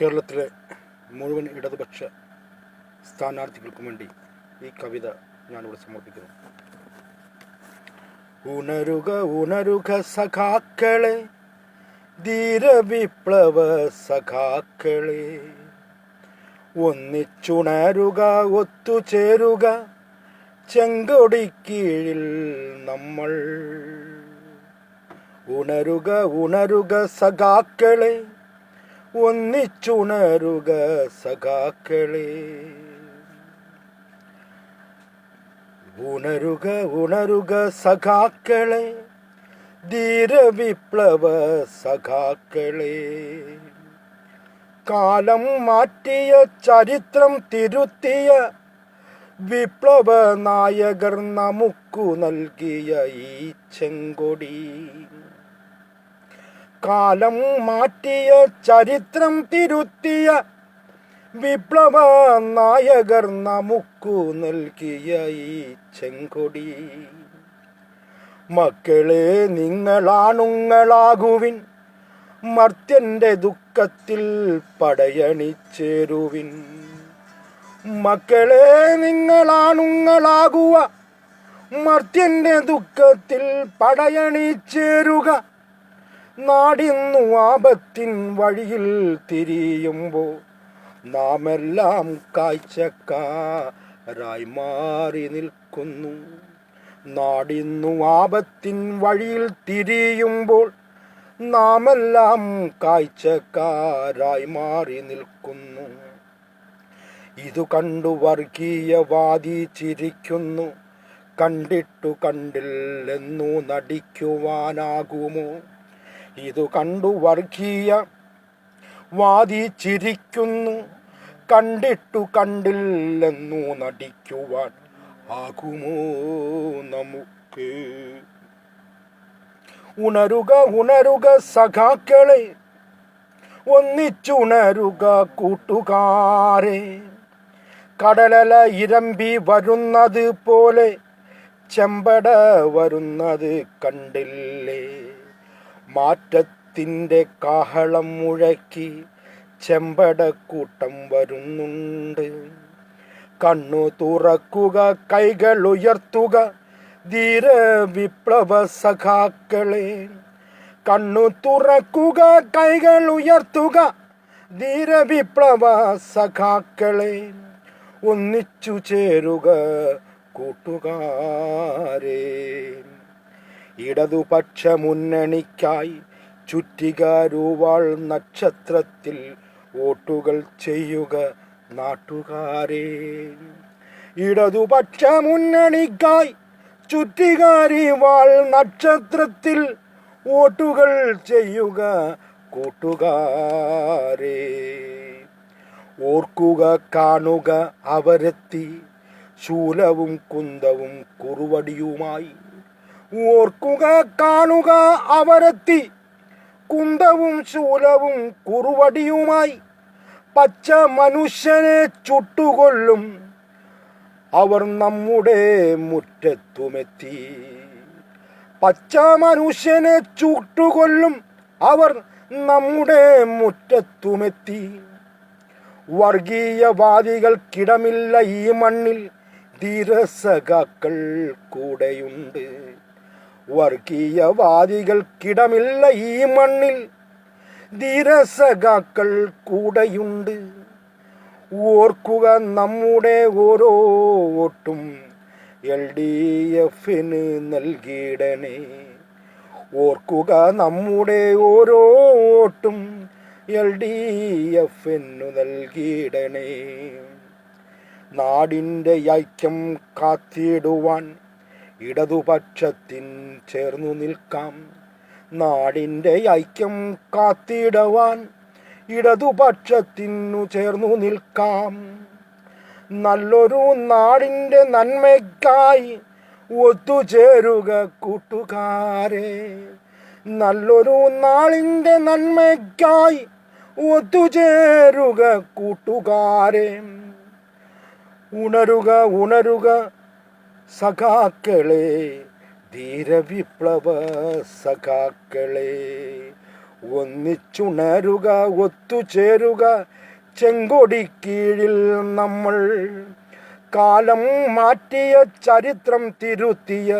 കേരളത്തിലെ മുഴുവൻ ഇടതുപക്ഷ സ്ഥാനാർത്ഥികൾക്കും വേണ്ടി ഈ കവിത ഞാനിവിടെ സമർപ്പിക്കുന്നു. ഉണരുക ഉണരുക സഖാക്കളെ ധീരവിപ്ലവ സഖാക്കളെ. ഒന്നിച്ചുണരുക ഒത്തുചേരുക ചെങ്കൊടിക്കീഴിൽ നമ്മൾ. ഉണരുക ഉണരുക സഖാക്കളെ ഒന്നിച്ചുണരുക സഖാക്കളെ. ഉണരുക ഉണരുക സഖാക്കളെ ധീരവിപ്ലവ സഖാക്കളെ. കാലം മാറ്റിയ ചരിത്രം തിരുത്തിയ വിപ്ലവ നായകർ നമുക്കു നൽകിയ ഈ ചെങ്കൊടി. കാലം മാറ്റിയ ചരിത്രം തിരുത്തിയ വിപ്ലവ നായകർ നമുക്കു നൽകിയ ഈ ചെങ്കൊടി. മക്കളെ നിങ്ങളാണുങ്ങളാകുവിൻ. മർത്യന്റെ ദുഃഖത്തിൽ പടയണിച്ചേരുവിൻ. മക്കളെ നിങ്ങളാണുങ്ങളാകുക മർത്യന്റെ ദുഃഖത്തിൽ പടയണിച്ചേരുക. നാടിന്നു ആപത്തിൻ വഴിയിൽ തിരിയുമ്പോൾ നാമെല്ലാം കാഴ്ചക്കാരായി മാറി നിൽക്കുന്നു. നാടിന്നു ആപത്തിൻ വഴിയിൽ തിരിയുമ്പോൾ നാമെല്ലാം കാഴ്ചക്കാരായി മാറി നിൽക്കുന്നു. ഇതു കണ്ടു വർഗീയവാദി ചിരിക്കുന്നു. കണ്ടിട്ടു കണ്ടില്ലെന്നു നടിക്കുവാനാകുമോ? ഇതു കണ്ടു വർഗീയ വാദി ചിരിക്കുന്നു. കണ്ടിട്ടു കണ്ടില്ലെന്നു നടിക്കുവാൻ ആകുമോ നമുക്ക്? ഉണരുക ഉണരുക സഖാക്കളെ ഒന്നിച്ചുണരുക കൂട്ടുകാരെ. കടലല ഇരമ്പി വരുന്നത് പോലെ ചെമ്പട വരുന്നത് കണ്ടില്ലേ? മാറ്റത്തിന്റെ കാഹളം മുഴക്കി ചെമ്പടക്കൂട്ടം വരുന്നുണ്ട്. കണ്ണു തുറക്കുക കൈകൾ ഉയർത്തുക ധീര വിപ്ലവ സഖാക്കളെ. കണ്ണു തുറക്കുക കൈകൾ ഉയർത്തുക ധീര വിപ്ലവ സഖാക്കളെ. ഒന്നിച്ചു ചേരുക കൂട്ടുകാരെ. ഇടതുപക്ഷ മുന്നണിക്കായി ചുറ്റികാരൂവാൾ നക്ഷത്രത്തിൽ വോട്ടുകൾ ചെയ്യുക നാട്ടുകാരെ. ഇടതുപക്ഷ മുന്നണിക്കായി ചുറ്റികാരിവാൾ നക്ഷത്രത്തിൽ വോട്ടുകൾ ചെയ്യുക കൂട്ടുകാരെ. ഓർക്കുക കാണുക അവരെത്തി. ശൂലവും കുന്തവും കുറുവടിയുമായി ഓർക്കുക കാണുക അവരെത്തി. കുന്തവും ശൂലവും കുറുവടിയുമായി പച്ച മനുഷ്യനെ ചുട്ടുകൊല്ലും. അവർ നമ്മുടെ മുറ്റത്തുമെത്തി. പച്ച മനുഷ്യനെ ചുട്ടുകൊല്ലും. അവർ നമ്മുടെ മുറ്റത്തുമെത്തി. വർഗീയവാദികൾക്കിടമില്ല ഈ മണ്ണിൽ. ധീരസഖാക്കൾ കൂടെയുണ്ട്. വർഗീയവാദികൾക്കിടമില്ല ഈ മണ്ണിൽ. ധീരസഖാക്കൾ കൂടെയുണ്ട്. ഓർക്കുക നമ്മുടെ ഓരോ വോട്ടും എൽ ഡി എഫിന് നൽകിയിടണേ ഓർക്കുക നമ്മുടെ ഓരോ വോട്ടും എൽ ഡി എഫിനു നൽകിയിടണേ നാടിന്റെ ഐക്യം കാത്തിടുവാൻ ഇടതുപക്ഷത്തിൻ ചേർന്നു നിൽക്കാം. നാടിന്റെ ഐക്യം കാത്തിടവാൻ ഇടതുപക്ഷത്തിനു ചേർന്നു നിൽക്കാം. നല്ലൊരു നാടിന്റെ നന്മയ്ക്കായി ഒത്തുചേരുക കൂട്ടുകാരെ. നല്ലൊരു നാളിന്റെ നന്മയ്ക്കായി ഒത്തുചേരുക കൂട്ടുകാരെ. ഉണരുക ഉണരുക സഖാക്കളെ ധീരവിപ്ലവ സഖാക്കളെ ഒന്നിച്ചുണരുക ഒത്തുചേരുക ചെങ്കൊടി കീഴിൽ നമ്മൾ കാലം മാറ്റിയ ചരിത്രം തിരുത്തിയ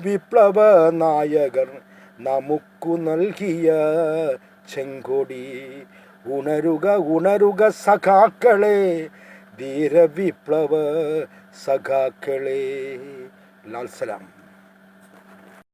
വിപ്ലവ നായകർ നമുക്കു നൽകിയ ചെങ്കൊടി. ഉണരുക ഉണരുക സഖാക്കളെ ധീരവിപ്ലവ സഖാക്കളെ. ലാൽ സലാം.